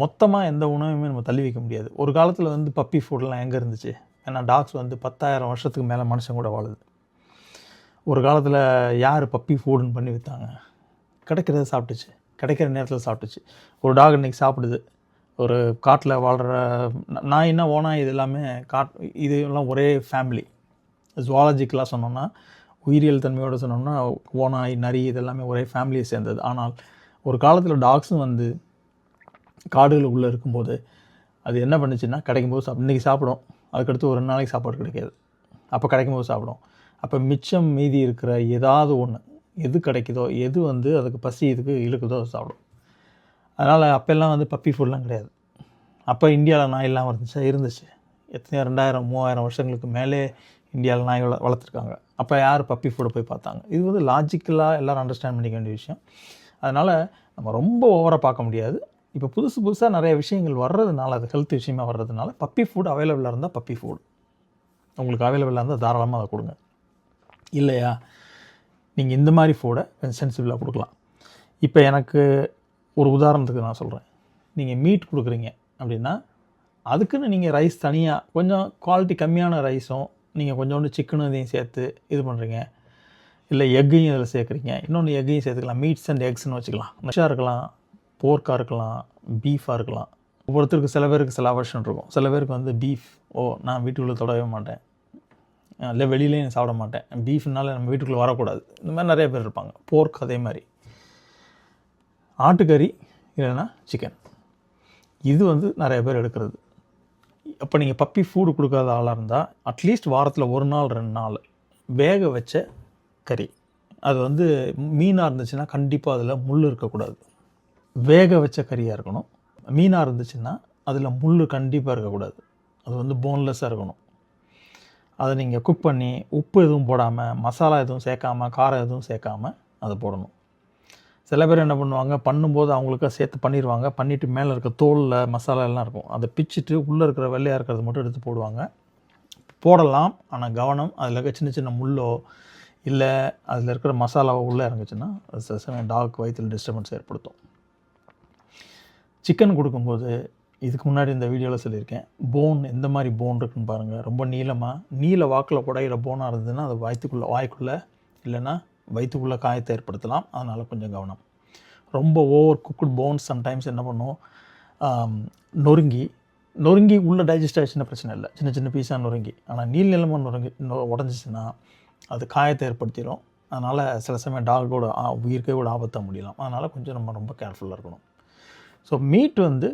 மொத்தமாக எந்த உணவுமே நம்ம தள்ளி வைக்க முடியாது. ஒரு காலத்தில் வந்து பப்பி ஃபுட்லாம் எங்கே இருந்துச்சு? ஏன்னா டாக்ஸ் வந்து பத்தாயிரம் வருஷத்துக்கு மேலே மனுஷன் கூட வாழுது. ஒரு காலத்தில் யார் பப்பி ஃபுட்னு பண்ணி விற்றாங்க கிடைக்கிறத சாப்பிட்டுச்சு. கிடைக்கிற நேரத்தில் சாப்பிட்டுச்சு. ஒரு டாக் இன்றைக்கி சாப்பிடுது. ஒரு காட்டில் வாழ்கிற நாய்னா ஓனா இது எல்லாமே காட் இது எல்லாம் ஒரே ஃபேமிலி ஜுவாலஜிக்கலாக சொன்னோன்னா உயிரியல் தன்மையோடு சொன்னோம்னா ஓனாய் நரி இது எல்லாமே ஒரே ஃபேமிலியை சேர்ந்தது. ஆனால் ஒரு காலத்தில் டாக்ஸும் வந்து காடுகளுக்குள்ளே இருக்கும்போது அது என்ன பண்ணுச்சுன்னா கிடைக்கும் போது சாப்பிடும் இன்றைக்கி சாப்பிடும் அதுக்கடுத்து ஒரு ரெண்டு நாளைக்கு சாப்பாடு கிடைக்காது. அப்போ கிடைக்கும்போது சாப்பிடும் அப்போ மிச்சம் மீதி இருக்கிற ஏதாவது ஒன்று எது கிடைக்குதோ எது வந்து அதுக்கு பசி இதுக்கு இழுக்குதோ அது சாப்பிடும் அதனால் அப்போல்லாம் வந்து பப்பி ஃபுட்லாம் கிடையாது. அப்போ இந்தியாவில் நாய் இல்லாமல் இருந்துச்சு இருந்துச்சு. எத்தனையோ ரெண்டாயிரம் மூவாயிரம் வருஷங்களுக்கு மேலே இந்தியாவில் நாய் வள வளர்த்துருக்காங்க. அப்போ யார் பப்பி ஃபுட்டை போய் பார்த்தாங்க? இது வந்து லாஜிக்கலாக எல்லோரும் அண்டர்ஸ்டாண்ட் பண்ணிக்க வேண்டிய விஷயம். அதனால் நம்ம ரொம்ப ஓவராக பார்க்க முடியாது. இப்போ புதுசு புதுசாக நிறைய விஷயங்கள் வர்றதுனால அது ஹெல்த் விஷயமாக வர்றதுனால பப்பி ஃபுட் அவைலபிளாக இருந்தால் பப்பி ஃபுட் உங்களுக்கு அவைலபிளாக இருந்தால் தாராளமாக அதை கொடுங்க. இல்லையா? நீங்கள் இந்த மாதிரி ஃபுடை கொஞ்சம் சென்சிபிளாக கொடுக்கலாம். இப்போ எனக்கு ஒரு உதாரணத்துக்கு நான் சொல்கிறேன் நீங்கள் மீட் கொடுக்குறீங்க அப்படின்னா அதுக்குன்னு நீங்கள் ரைஸ் தனியாக கொஞ்சம் குவாலிட்டி கம்மியான ரைஸும் நீங்கள் கொஞ்சோண்டு சிக்கனும் இதையும் சேர்த்து இது பண்ணுறீங்க இல்லை எக்கையும் இதில் சேர்க்குறீங்க. இன்னொன்று எக்கையும் சேர்த்துக்கலாம். மீட்ஸ் அண்ட் எக்ஸ்னு வச்சுக்கலாம். ஃபிஷ்ஷாக இருக்கலாம். போர்க்காக இருக்கலாம் பீஃபாக இருக்கலாம். ஒவ்வொருத்தருக்கு சில பேருக்கு சில அவர்ஷன் இருக்கும். சில பேருக்கு வந்து பீஃப் ஓ நான் வீட்டுக்குள்ளே தொடவே மாட்டேன். இல்லை வெளியிலேயும் சாப்பிட மாட்டேன். பீஃப்னால நம்ம வீட்டுக்குள்ளே வரக்கூடாது. இந்த மாதிரி நிறைய பேர் இருப்பாங்க. போர்க் அதே மாதிரி. ஆட்டுக்கறி இல்லைன்னா சிக்கன் இது வந்து நிறைய பேர் எடுக்கிறது. அப்போ நீங்கள் பப்பி ஃபூடு கொடுக்காத ஆளாக இருந்தால் அட்லீஸ்ட் வாரத்தில் ஒரு நாள் ரெண்டு நாள் வேக வச்ச கறி. அது வந்து மீனாக இருந்துச்சுன்னா கண்டிப்பாக அதில் முள் இருக்கக்கூடாது. வேக வச்ச கறியாக இருக்கணும். மீனாக இருந்துச்சுன்னா அதில் முள் கண்டிப்பாக இருக்கக்கூடாது. அது வந்து போன்லெஸ்ஸாக இருக்கணும். அதை நீங்கள் குக் பண்ணி உப்பு எதுவும் போடாமல் மசாலா எதுவும் சேர்க்காம காரம் எதுவும் சேர்க்காம அதை போடணும். சில பேர் என்ன பண்ணுவாங்க பண்ணும்போது அவங்களுக்காக சேர்த்து பண்ணிடுவாங்க பண்ணிவிட்டு மேலே இருக்க தோலில் மசாலா எல்லாம் இருக்கும். அதை பிச்சுட்டு உள்ளே இருக்கிற வெள்ளையாக இருக்கிறது மட்டும் எடுத்து போடுவாங்க. போடலாம் ஆனால் கவனம் அதில் இருக்க சின்ன சின்ன முள்ளோ இல்லை அதில் இருக்கிற மசாலாவோ உள்ளே இறங்குச்சுன்னா அது சில சமயம் டாக் வயிற்றில் டிஸ்டர்பன்ஸ் ஏற்படுத்தும். சிக்கன் கொடுக்கும்போது இதுக்கு முன்னாடி இந்த வீடியோவில் சொல்லியிருக்கேன் போன் எந்த மாதிரி போன் இருக்குன்னு பாருங்கள் ரொம்ப நீளமாக நீல வாக்கில் குடையிற போனாக இருந்ததுன்னா அது வயிற்றுக்குள்ளே வாய்க்குள்ளே இல்லைன்னா வயிற்றுக்குள்ளே காயத்தை ஏற்படுத்தலாம். அதனால் கொஞ்சம் கவனம். ரொம்ப ஓவர் குக்குட் போன்ஸ் சம்டைம்ஸ் என்ன பண்ணும்? நொறுங்கி நொறுங்கி உள்ள டைஜஸ்ட் ஆச்சுன்னா பிரச்சனை இல்லை. சின்ன சின்ன பீஸாக நொறுங்கி. ஆனால் நீள் நிலமாக நொறுங்கி உடஞ்சிச்சின்னா அது காயத்தை ஏற்படுத்திடும் அதனால் சில சமயம் டாகோட உயிருக்கே கூட ஆபத்தாக முடியலாம். அதனால் கொஞ்சம் நம்ம ரொம்ப கேர்ஃபுல்லாக இருக்கணும். ஸோ மீட் வந்து